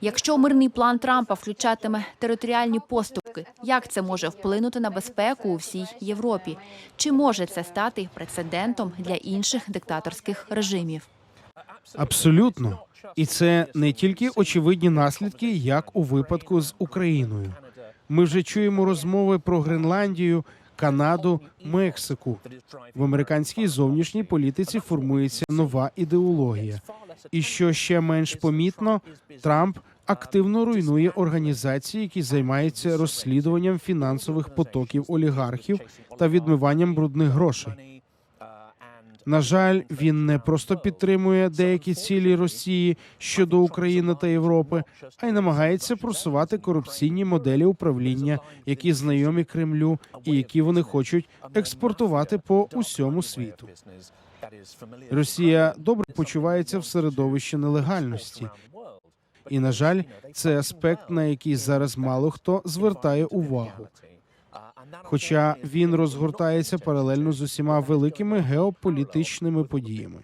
Якщо мирний план Трампа включатиме територіальні поступки, як це може вплинути на безпеку у всій Європі? Чи може це стати прецедентом для інших диктаторських режимів? Абсолютно. І це не тільки очевидні наслідки, як у випадку з Україною. Ми вже чуємо розмови про Гренландію, Канаду, Мексику. В американській зовнішній політиці формується нова ідеологія. І що ще менш помітно, Трамп активно руйнує організації, які займаються розслідуванням фінансових потоків олігархів та відмиванням брудних грошей. На жаль, він не просто підтримує деякі цілі Росії щодо України та Європи, а й намагається просувати корупційні моделі управління, які знайомі Кремлю, і які вони хочуть експортувати по усьому світу. Росія добре почувається в середовищі нелегальності, і на жаль, це аспект, на який зараз мало хто звертає увагу. Хоча він розгортається паралельно з усіма великими геополітичними подіями.